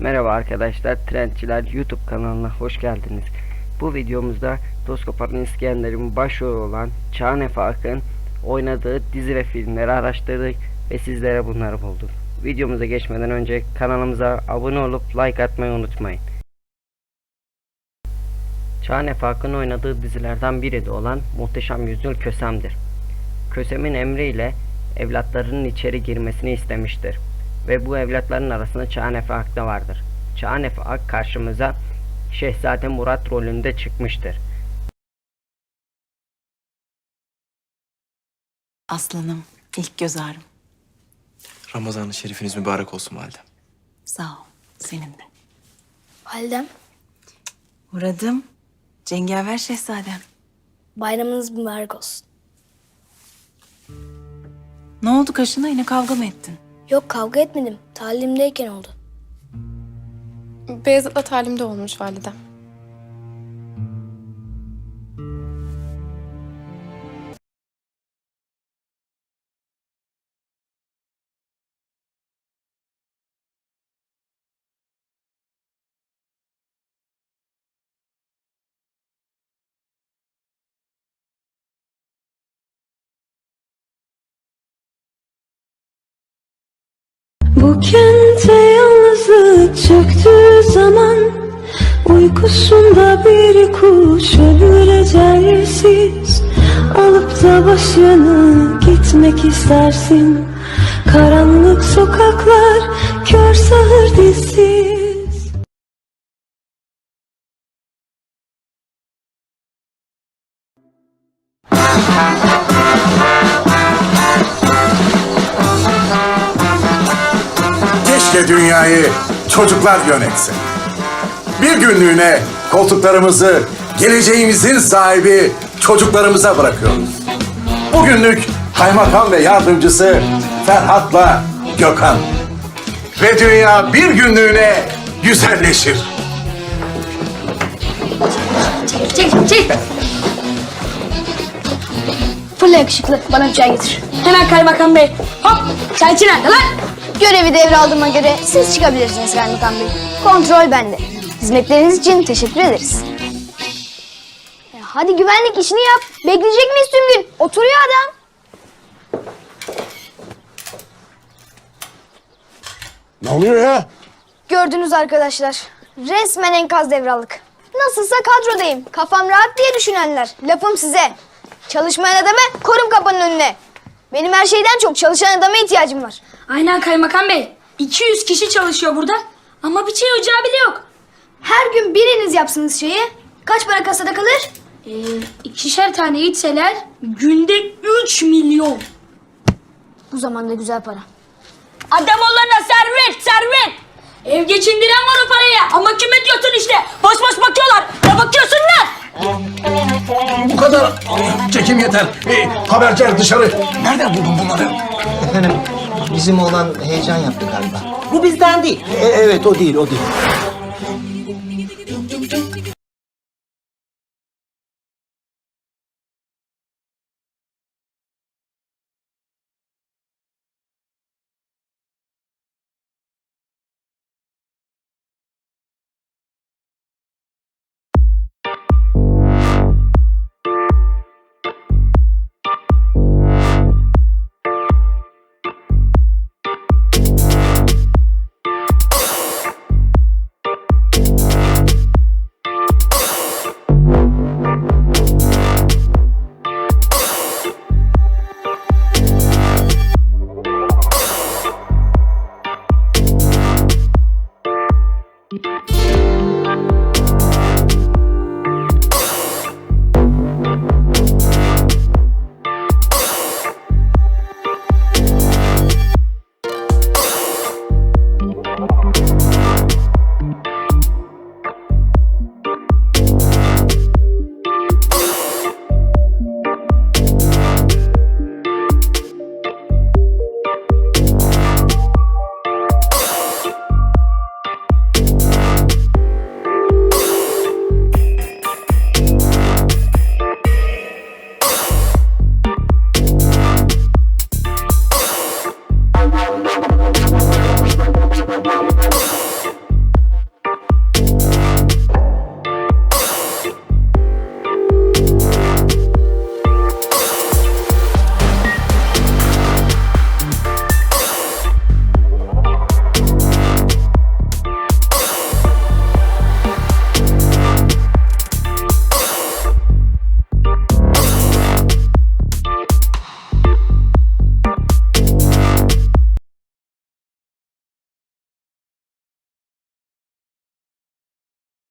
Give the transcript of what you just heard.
Merhaba arkadaşlar, Trendçiler YouTube kanalına hoş geldiniz. Bu videomuzda Toskopar'ın İskender'in başrolü olan Çağan Efe oynadığı dizi ve filmleri araştırdık ve sizlere bunları bulduk. Videomuza geçmeden önce kanalımıza abone olup like atmayı unutmayın. Çağan Efe oynadığı dizilerden biri de olan Muhteşem Yüzyıl Kösem'dir. Kösem'in emriyle evlatlarının içeri girmesini istemiştir ve bu evlatların arasında Çağan Efe Ak da vardır. Çağan Efe Ak karşımıza Şehzade Murat rolünde çıkmıştır. Aslanım, ilk göz ağrım. Ramazan-ı şerifiniz mübarek olsun validem. Sağ ol, senin de. Validem, Muradım, cengaver şehzadem. bayramınız mübarek olsun. Ne oldu kaşına yine kavga mı ettin? Yok kavga etmedim. Talimdeyken oldu. Beyazıt'la talimde olmuş validem. Bu kente yalnızlık çöktüğü zaman. Uykusunda bir kuş ölür ecelsiz Alıp da başını gitmek istersin. Karanlık sokaklar kör sağır dizsiz Keşke dünyayı çocuklar yönetse. Bir günlüğüne koltuklarımızı geleceğimizin sahibi çocuklarımıza bırakıyoruz. Bugünlük kaymakam ve yardımcısı Ferhat'la Gökhan. Ve dünya bir günlüğüne güzelleşir. Çek, çek. Fırla yakışıklı. Bana bir çay getir. Hemen kaymakam bey. Hop. Çayçı nerede lan? Görevi devraldığıma göre siz çıkabilirsiniz Kaymakam Bey. Kontrol bende. Hizmetleriniz için teşekkür ederiz. Ya hadi güvenlik işini yap. Bekleyecek miyiz tüm gün? Oturuyor adam. Ne oluyor ya? Gördünüz arkadaşlar. Resmen enkaz devraldık. Nasılsa kadrodayım. Kafam rahat diye düşünenler. Lafım size. Çalışmayan adamı korum kapının önüne. Benim her şeyden çok çalışan adama ihtiyacım var. Aynen kaymakam bey. 200 kişi çalışıyor burada ama bir çay ocağı bile yok. Her gün biriniz yapsınız şeyi. Kaç para kasada kalır? Ee, ikişer tane içseler günde 3 milyon. Bu zamanda güzel para. Adam olana servet servet. Ev geçindiren var o paraya ama kime diyorsun işte. Çekim yeter. Ee, haberciler dışarı. Nereden buldun bunları? Efendim bizim olan heyecan yaptı galiba. Bu bizden değil. E, evet o değil o değil.